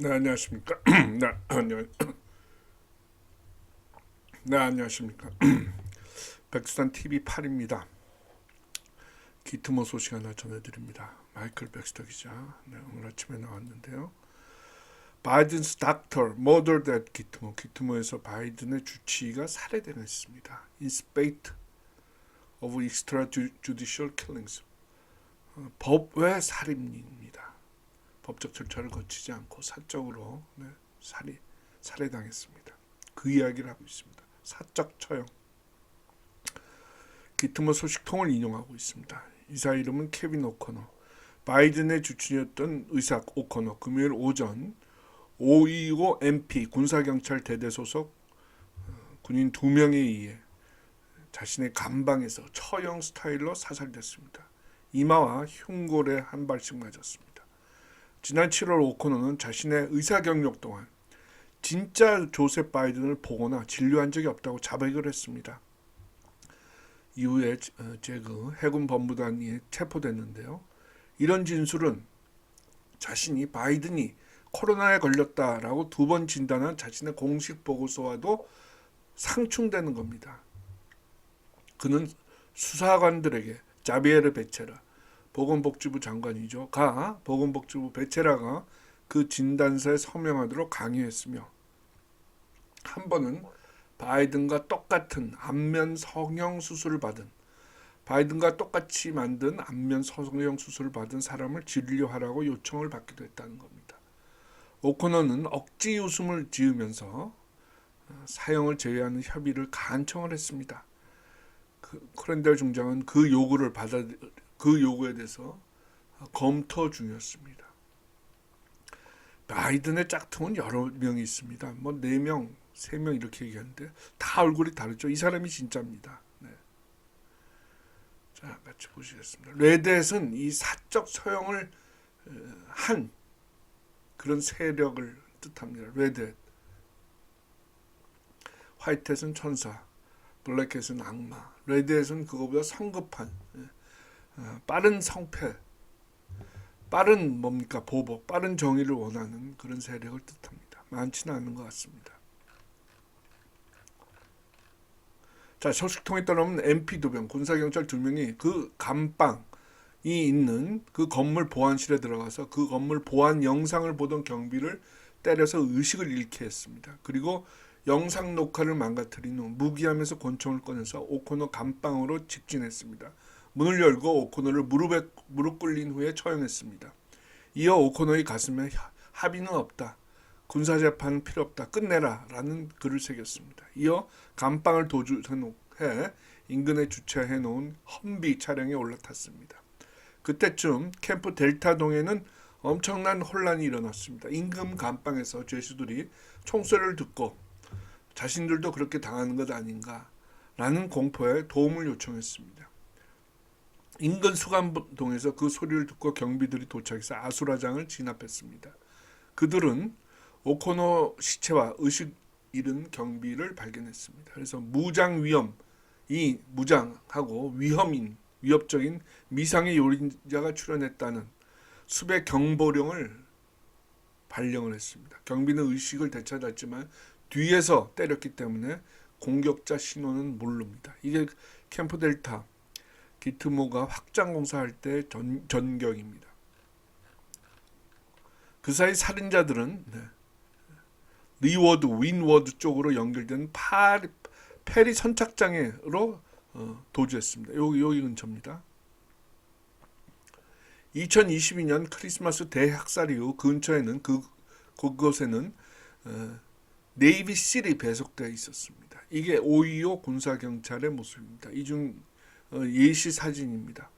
네 안녕하십니까. 네 안녕. 네 안녕하십니까. 백스탄 TV 8입니다. 기트모 소식 하나 전해드립니다. 마이클 백스터 기자. 네, 오늘 아침에 나왔는데요. 바이든's doctor murdered at 기트모. 기트모에서 바이든의 주치의가. In spite of extrajudicial killings. 어, 법외 살인입니다. 법적 절차를 거치지 않고 사적으로 네, 살해 살해당했습니다. 그 이야기를 하고 있습니다. 사적 처형. 기트모 소식통을 인용하고 있습니다. 이사 이름은 케빈 오코너. 바이든의 주치였던 의사 오코너 금요일 오전 525 MP 군사경찰 대대 소속 어, 군인 두 명에 의해 자신의 감방에서 처형 스타일로 사살됐습니다. 이마와 흉골에 한 발씩 맞았습니다. 지난 7월 오코너는 자신의 의사 경력 동안 진짜 조셉 바이든을 보거나 진료한 적이 없다고 자백을 했습니다. 이후에 어, 제그 해군 법무단이 체포됐는데요. 이런 진술은 자신이 바이든이 코로나에 걸렸다라고 두 번 진단한 자신의 공식 보고서와도 상충되는 겁니다. 그는 수사관들에게 자비에르 베체라 보건복지부 장관이죠. 가 보건복지부 베체라가 그 진단서에 서명하도록 강요했으며 한 번은 바이든과 똑같은 안면 성형 수술을 받은 바이든과 똑같이 만든 안면 성형 수술을 받은 사람을 진료하라고 요청을 받기도 했다는 겁니다. 오코너는 억지 웃음을 지으면서 어, 사형을 제외하는 협의를 간청을 했습니다. 그 코렌델 중장은 그 요구를 받아 그 요구에 대해서 검토 중이었습니다. 바이든의 짝퉁은 여러 명이 있습니다. 뭐 네 명, 세 명 이렇게 얘기하는데 다 얼굴이 다르죠. 이 사람이 진짜입니다. 네. 자, 같이 보시겠습니다. 레드햇은 이 사적 어, 한 그런 세력을 뜻합니다. 레드햇. 화이트햇은 천사, 블랙햇은 악마, 레드햇은 그거보다 성급한 예. 어, 빠른 성패, 빠른 뭡니까 보복, 빠른 정의를 원하는 그런 세력을 뜻합니다. 많지는 않은 것 같습니다. 자 소식통에 따르면 MP 두 명, 군사경찰 두 명이 그 감방 이 있는 그 건물 보안실에 들어가서 그 건물 보안 영상을 보던 경비를 때려서 의식을 잃게 했습니다. 그리고 영상 녹화를 망가뜨린 후 무기함에서 권총을 꺼내서 오코노 감방으로 직진했습니다. 문을 열고 오코노를 무릎에 무릎 꿇린 후에 처형했습니다. 이어 오코노의 가슴에 합의는 없다. 군사 재판은 필요 없다. 끝내라라는 글을 새겼습니다. 이어 감방을 도주해 인근에 주차해 놓은 험비 차량에 올라탔습니다. 그때쯤 캠프 델타 동에는 엄청난 혼란이 일어났습니다. 임금 감방에서 죄수들이 총소리를 듣고 자신들도 그렇게 당하는 것 아닌가라는 공포에 도움을 요청했습니다. 인근 수감동에서 그 소리를 듣고 경비들이 도착해서 아수라장을 진압했습니다. 그들은 오코노 시체와 의식 잃은 경비를 발견했습니다. 그래서 무장 위험, 이 무장하고 위험인 위협적인 미상의 요린자가 출연했다는 수백 경보령을 발령을 했습니다. 경비는 의식을 되찾았지만 뒤에서 때렸기 때문에 공격자 신호는 모릅니다. 이게 캠프 델타 기트모가 확장 공사할 때 전, 전경입니다. 그 사이 살인자들은 네, 리워드, 윈워드 쪽으로 연결된 파리, 페리 선착장으로 어, 도주했습니다. 여기 여기 근처입니다. 2022년 크리스마스 대학살 이후 근처에는 그 그곳에는 어, 네이비 실이 배속되어 있었습니다. 이게 525 군사 경찰의 모습입니다. 이중 어, 예시 사진입니다.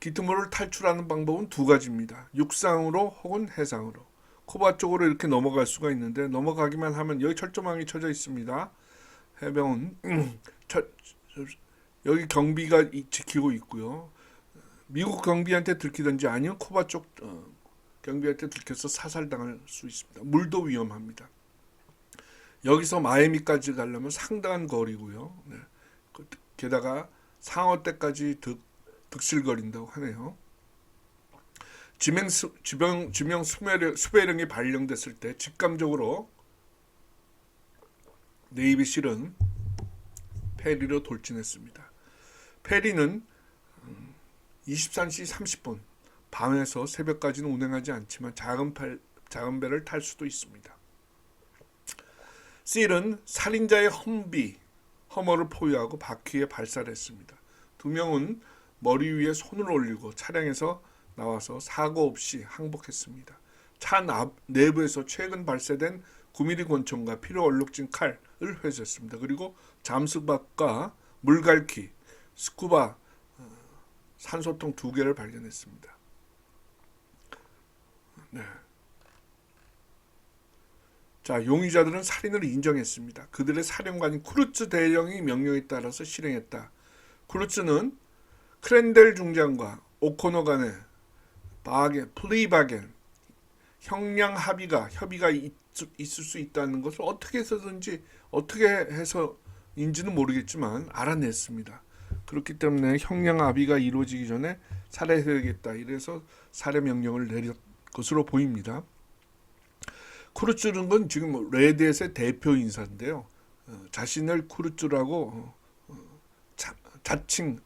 기트모를 탈출하는 방법은 두 가지입니다. 육상으로 혹은 해상으로. 코바 쪽으로 이렇게 넘어갈 수가 있는데 넘어가기만 하면 여기 철조망이 쳐져 있습니다. 해병은 철, 여기 경비가 지키고 있고요. 미국 경비한테 들키든지 아니면 코바 쪽 어, 경비한테 들켜서 사살당할 수 있습니다. 물도 위험합니다. 여기서 마이애미까지 가려면 상당한 거리고요. 네. 그, 게다가 상어 때까지 득, 득실거린다고 하네요. 지명 수, 지명 지명 수배령, 수배령이 발령됐을 때 직감적으로 네이비실은 페리로 돌진했습니다. 페리는 23시 30분 밤에서 새벽까지는 운행하지 않지만 작은, 팔, 작은 배를 탈 수도 있습니다. 실은 살인자의 험비, 허머를 포위하고 바퀴에 발사를 했습니다. 두 명은 머리 위에 손을 올리고 차량에서 나와서 사고 없이 항복했습니다. 차 나- 내부에서 최근 발사된 9mm 권총과 피로 얼룩진 칼을 회수했습니다. 그리고 잠수박과 물갈퀴, 스쿠바 어, 산소통 두 개를 발견했습니다. 네. 자, 용의자들은 살인을 인정했습니다. 그들의 사령관인 쿠르츠 대령이 명령에 따라서 실행했다. 쿠르츠는 크랜델 중장과 오코노 간의 바겐, 플리바겐, 형량 합의가 협의가 있, 있을 수 있다는 것을 어떻게 해서든지 어떻게 해서인지는 모르겠지만 알아냈습니다. 그렇기 때문에 형량 합의가 이루어지기 전에 살해해야겠다. 이래서 살해 명령을 내린 것으로 보입니다. 쿠르츠는 건 지금 레드햇의 대표 인사인데요. 어, 자신을 쿠르츠라고 어, 어, 자, 자칭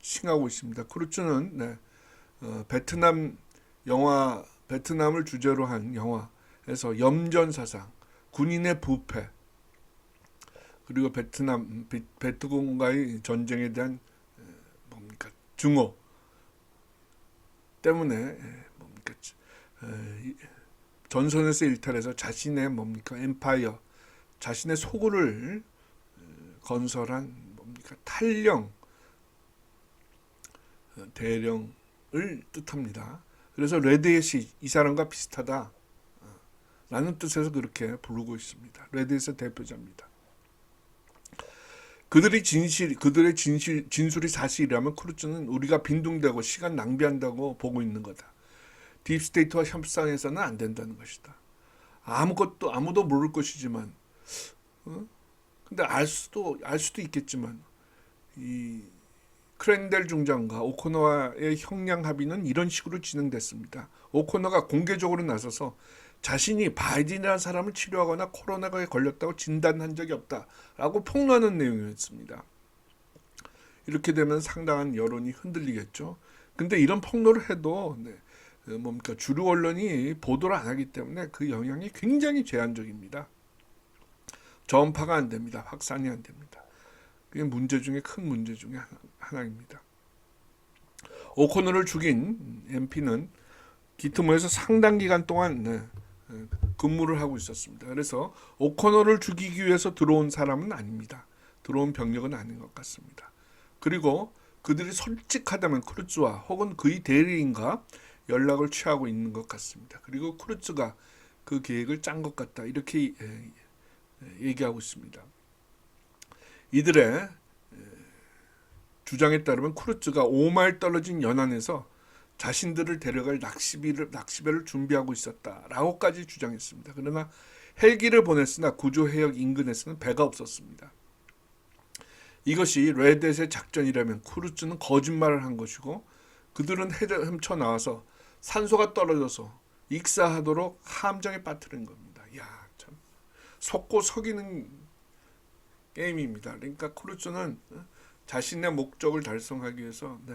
칭하고 있습니다. 쿠르츠는 네, 어, 베트남 영화 베트남을 주제로 한 영화에서 염전 사상, 군인의 부패 그리고 베트남 베- 베트공과의 전쟁에 대한 에, 뭡니까 증오 때문에 에, 뭡니까 전선에서 일탈해서 자신의 뭡니까 엠파이어 자신의 소굴을 에, 건설한 뭡니까 탈령 어, 대령을 뜻합니다. 그래서 레드햇이 이 사람과 비슷하다. 어, 라는 뜻에서 그렇게 부르고 있습니다. 레드햇의 대표자입니다. 그들이 진실, 그들의 진실, 진술이 사실이라면 크루즈는 우리가 빈둥대고 시간 낭비한다고 보고 있는 거다. 딥스테이트와 협상해서는 안 된다는 것이다. 아무것도 아무도 모를 것이지만, 어? 근데 알 수도 알 수도 있겠지만 이 크랜델 중장과 오코노와의 형량 합의는 이런 식으로 진행됐습니다. 오코노가 공개적으로 나서서 자신이 바이든이라는 사람을 치료하거나 코로나에 걸렸다고 진단한 적이 없다라고 폭로하는 내용이었습니다. 이렇게 되면 상당한 여론이 흔들리겠죠. 근데 이런 폭로를 해도 네, 어, 뭡니까 주류 언론이 보도를 안 하기 때문에 그 영향이 굉장히 제한적입니다. 전파가 안 됩니다. 확산이 안 됩니다. 그게 문제 중에 큰 문제 중에 하나, 하나입니다. 오코너를 죽인 MP는 기트모에서 상당 기간 동안 네, 에, 근무를 하고 있었습니다. 그래서 오코너를 죽이기 위해서 들어온 사람은 아닙니다. 들어온 병력은 아닌 것 같습니다. 그리고 그들이 솔직하다면 크루츠와 혹은 그의 대리인과 연락을 취하고 있는 것 같습니다. 그리고 크루츠가 그 계획을 짠 것 같다. 이렇게 에, 에, 얘기하고 있습니다. 이들의 에, 주장에 따르면 쿠르츠가 5마일 떨어진 연안에서 자신들을 데려갈 낚시비를 낚시배를 준비하고 있었다라고까지 주장했습니다. 그러나 헬기를 보냈으나 구조 해역 인근에서는 배가 없었습니다. 이것이 레드의 작전이라면 쿠르츠는 거짓말을 한 것이고 그들은 헤엄쳐 나와서 산소가 떨어져서 익사하도록 함정에 빠뜨린 겁니다. 야, 참 속고 속이는 게임입니다. 그러니까 쿠르츠는 어, 자신의 목적을 달성하기 위해서 네,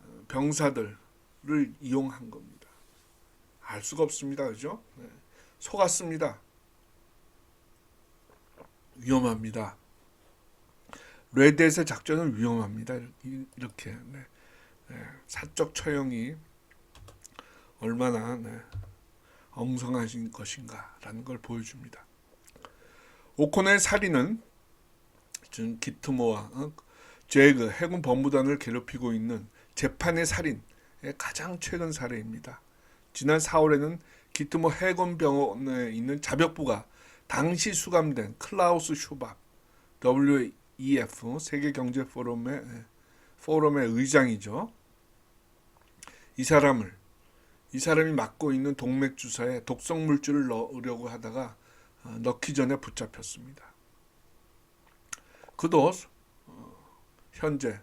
어, 병사들을 이용한 겁니다. 알 수가 없습니다. 그죠? 네, 속았습니다. 위험합니다. 레드의 작전은 위험합니다. 이- 이렇게 네. 네, 사적 처형이 얼마나 네, 엉성하신 것인가라는 걸 보여줍니다. 오코너의 살인은 지금 기트모와 어, 제그 해군 법무단을 괴롭히고 있는 재판의 살인의 가장 최근 사례입니다. 지난 4월에는 기트모 해군병원에 있는 자벽부가 당시 수감된 클라우스 슈박 WEF 세계경제포럼의 포럼의 의장이죠. 이 사람을 이 사람이 맡고 있는 동맥 주사에 독성 물질을 넣으려고 하다가 어, 넣기 전에 붙잡혔습니다. 그도 어, 현재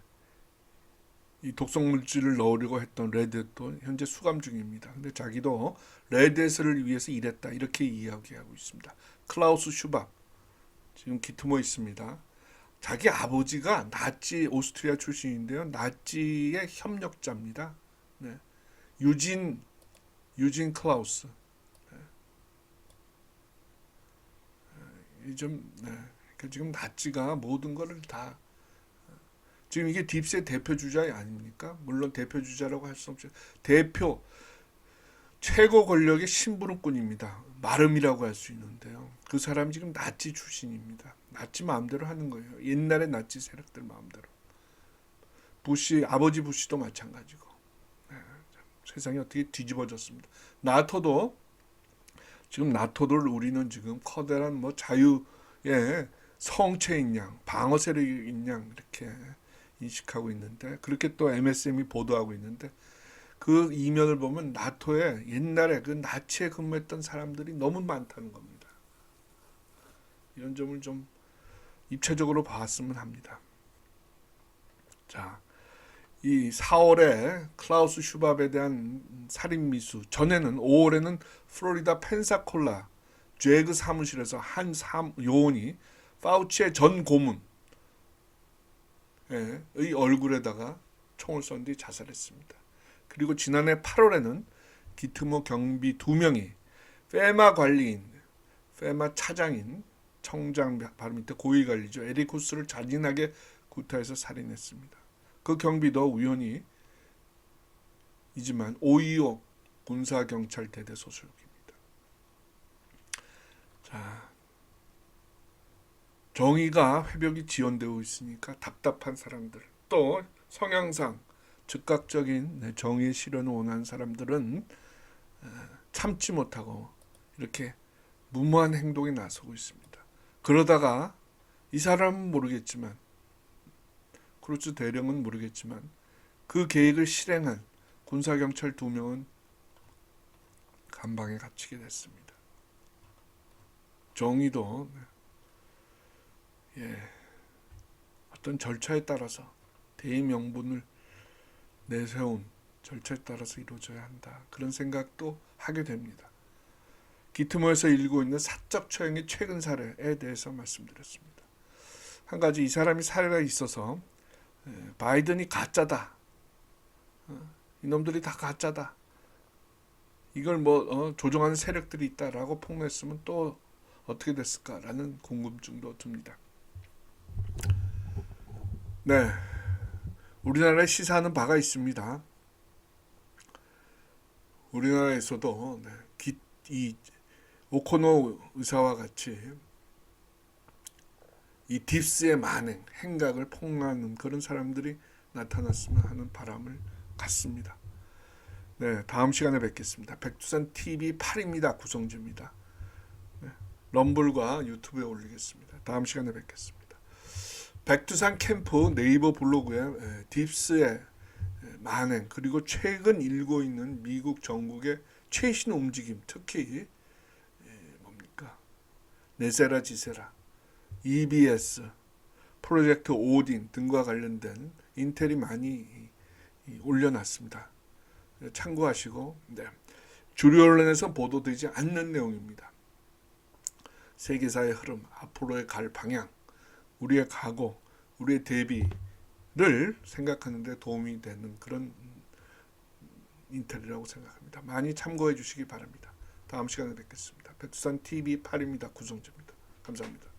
이 독성 물질을 넣으려고 했던 레드도 현재 수감 중입니다. 근데 자기도 레드햇을 위해서 일했다 이렇게 이야기하고 있습니다. 클라우스 슈밥 지금 기트모 있습니다. 자기 아버지가 나치 오스트리아 출신인데요. 나치의 협력자입니다. 네. 유진 유진 클라우스. 네. 이좀 네. 그러니까 지금 나치가 모든 것을 다 지금 이게 딥스의 대표 주자 아닙니까? 물론 대표 주자라고 할 수 없죠. 대표 최고 권력의 심부름꾼입니다. 마름이라고 할 수 있는데요. 그 사람 지금 나치 출신입니다. 나치 마음대로 하는 거예요. 옛날의 나치 세력들 마음대로. 부시 아버지 부시도 마찬가지고. 세상이 어떻게 뒤집어졌습니다. 나토도 지금 나토를 우리는 지금 커다란 뭐 자유의 성체인 양, 방어 세력인 양 이렇게 인식하고 있는데 그렇게 또 MSM이 보도하고 있는데 그 이면을 보면 나토에 옛날에 그 나치에 근무했던 사람들이 너무 많다는 겁니다. 이런 점을 좀 입체적으로 봤으면 합니다. 자, 이 4월에 클라우스 슈밥에 대한 살인 미수 전에는 5월에는 플로리다 펜사콜라 죄그 사무실에서 한 사, 요원이 파우치의 전 고문 예, 의 얼굴에다가 총을 쏜 뒤 자살했습니다. 그리고 지난해 8월에는 기트모 경비 두 명이 페마 관리인, 페마 차장인 청장 바로 밑에 고위 관리죠. 에리쿠스를 잔인하게 구타해서 살인했습니다. 그 경비도 우연히 이지만 오이오 군사경찰 대대 소속입니다. 자, 정의가 회복이 지연되고 있으니까 답답한 사람들 또 성향상 즉각적인 네, 정의의 실현을 원하는 사람들은 어, 참지 못하고 이렇게 무모한 행동에 나서고 있습니다. 그러다가 이 사람은 모르겠지만 크루즈 대령은 모르겠지만 그 계획을 실행한 군사경찰 두 명은 감방에 갇히게 됐습니다. 정의도 네. 예, 어떤 절차에 따라서 대의 명분을 내세운 절차에 따라서 이루어져야 한다. 그런 생각도 하게 됩니다. 기트모에서 일고 있는 사적 처형의 최근 사례에 대해서 말씀드렸습니다. 한 가지 이 사람이 사례가 있어서 예, 바이든이 가짜다. 어, 이놈들이 다 가짜다. 이걸 뭐 어, 조종하는 세력들이 있다라고 폭로했으면 또 어떻게 됐을까라는 궁금증도 듭니다. 네, 우리나라에 시사하는 바가 있습니다. 우리나라에서도 네, 기, 이 오코노 의사와 같이 이 딥스의 만행, 행각을 폭로하는 그런 사람들이 나타났으면 하는 바람을 갖습니다. 네, 다음 시간에 뵙겠습니다. 백두산 TV 8입니다. 구성주입니다. 네, 럼블과 유튜브에 올리겠습니다. 다음 시간에 뵙겠습니다. 백두산 캠프 네이버 블로그에 에, 딥스의 에, 만행 그리고 최근 일고 있는 미국 전국의 최신 움직임 특히 에, 뭡니까 네세라 지세라 EBS 프로젝트 오딘 등과 관련된 인텔이 많이 올려놨습니다. 참고하시고 네. 주류 언론에서 보도되지 않는 내용입니다. 세계사의 흐름, 앞으로의 갈 방향, 우리의 각오, 우리의 대비를 생각하는데 도움이 되는 그런 인텔이라고 생각합니다. 많이 참고해 주시기 바랍니다. 다음 시간에 뵙겠습니다. 백두산 TV 8입니다. 구성재입니다. 감사합니다.